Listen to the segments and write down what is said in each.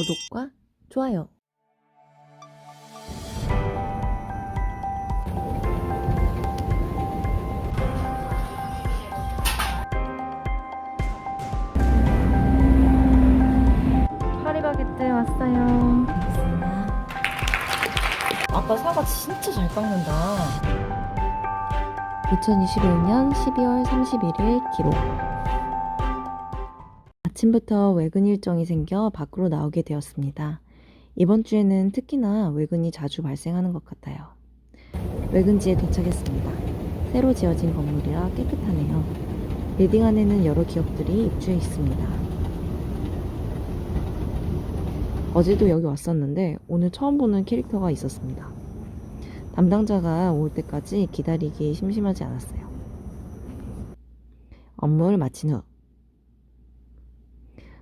구독과 좋아요. 파리바게뜨 왔어요. 아빠 사과 진짜 잘 깎는다. 2021년 12월 31일 기록. 아침부터 외근 일정이 생겨 밖으로 나오게 되었습니다. 이번 주에는 특히나 외근이 자주 발생하는 것 같아요. 외근지에 도착했습니다. 새로 지어진 건물이라 깨끗하네요. 빌딩 안에는 여러 기업들이 입주해 있습니다. 어제도 여기 왔었는데 오늘 처음 보는 캐릭터가 있었습니다. 담당자가 올 때까지 기다리기 심심하지 않았어요. 업무를 마친 후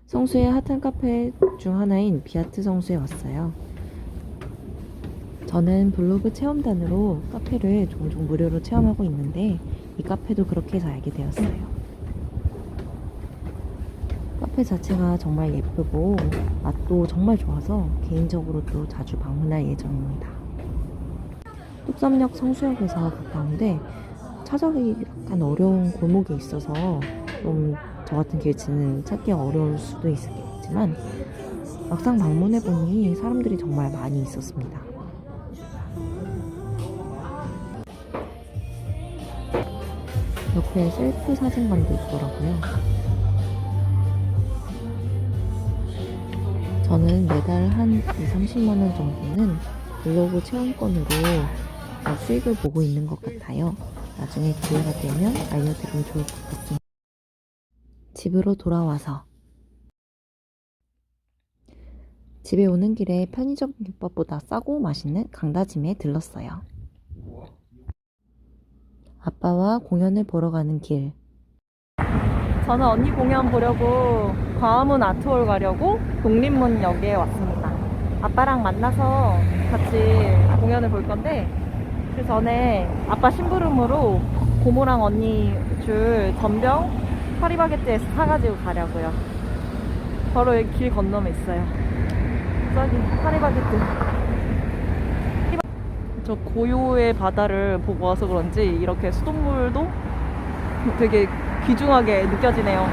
성수의 핫한 카페 중 하나인 비아트 성수에 왔어요. 저는 블로그 체험단으로 카페를 종종 무료로 체험하고 있는데 이 카페도 그렇게 해서 알게 되었어요. 카페 자체가 정말 예쁘고 맛도 정말 좋아서 개인적으로도 자주 방문할 예정입니다. 뚝섬역 성수역에서 가까운데 찾아가기 약간 어려운 골목에 있어서 좀 저 같은 길치는 찾기 어려울 수도 있겠지만 막상 방문해보니 사람들이 정말 많이 있었습니다. 옆에 셀프 사진관도 있더라고요. 저는 매달 한 2, 30만원 정도는 블로그 체험권으로 어, 수익을 보고 있는 것 같아요. 나중에 기회가 되면 알려드리면 좋을 것 같습니다. 집으로 돌아와서 집에 오는 길에 편의점 김밥보다 싸고 맛있는 강다짐에 들렀어요. 아빠와 공연을 보러 가는 길. 저는 언니 공연 보려고 광화문 아트홀 가려고 독립문역에 왔습니다. 아빠랑 만나서 같이 공연을 볼 건데 그 전에 아빠 심부름으로 고모랑 언니 줄 전병 파리바게뜨에서 사가지고 가려고요. 바로 여기 길 건너면 있어요. 저기 파리바게뜨. 저 고요의 바다를 보고 와서 그런지 이렇게 수돗물도 되게 귀중하게 느껴지네요.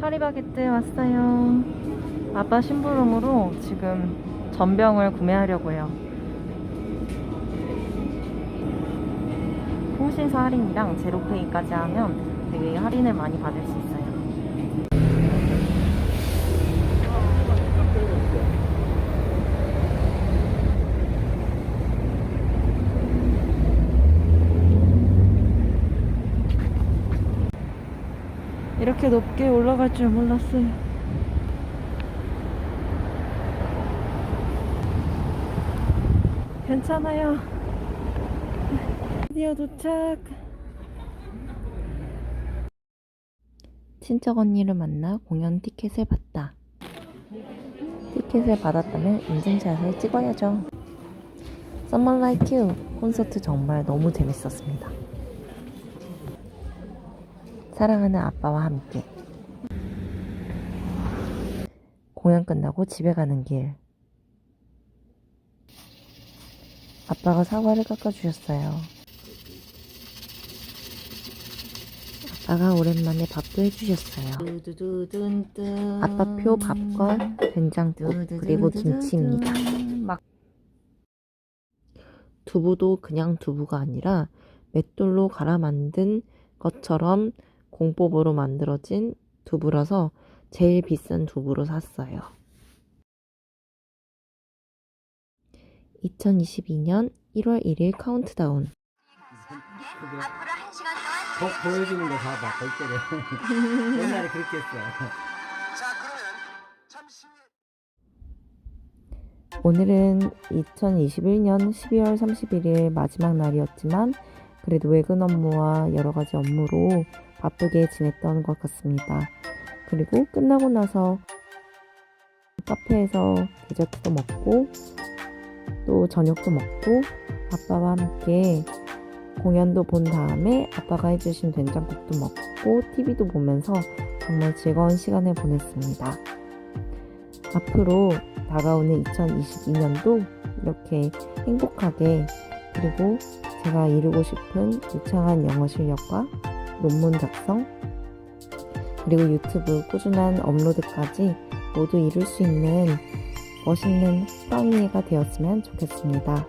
파리바게뜨 왔어요. 아빠 심부름으로 지금 전병을 구매하려고 해요. 통신사 할인이랑 제로페이까지 하면 되게 할인을 많이 받을 수 있어요. 이렇게 높게 올라갈 줄 몰랐어요. 괜찮아요. 드디어 도착. 친척 언니를 만나 공연 티켓을 받다. 티켓을 받았다면 인증샷을 찍어야죠. Someone Like You 콘서트 정말 너무 재밌었습니다. 사랑하는 아빠와 함께 공연 끝나고 집에 가는 길 아빠가 사과를 깎아주셨어요. 아빠가 오랜만에 밥도 해주셨어요. 아빠표 밥과 된장국 그리고 김치입니다. 두부도 그냥 두부가 아니라 맷돌로 갈아 만든 것처럼 공법으로 만들어진 두부라서 제일 비싼 두부로 샀어요. 2022년 1월 1일 카운트다운 보, 보여주는 거 봐봐 절대로 옛날에 그렇게 했어 자 그러면 잠시 오늘은 2021년 12월 31일 마지막 날이었지만 그래도 외근 업무와 여러 가지 업무로 바쁘게 지냈던 것 같습니다. 그리고 끝나고 나서 카페에서 디저트도 먹고 또 저녁도 먹고 아빠와 함께 공연도 본 다음에 아빠가 해주신 된장국도 먹고 TV도 보면서 정말 즐거운 시간을 보냈습니다. 앞으로 다가오는 2022년도 이렇게 행복하게 그리고 제가 이루고 싶은 유창한 영어 실력과 논문 작성 그리고 유튜브 꾸준한 업로드까지 모두 이룰 수 있는 멋있는 빵이가 되었으면 좋겠습니다.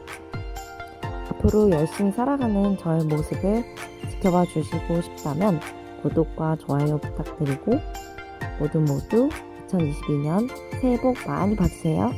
앞으로 열심히 살아가는 저의 모습을 지켜봐 주시고 싶다면 구독과 좋아요 부탁드리고 모두 모두 2022년 새해 복 많이 받으세요.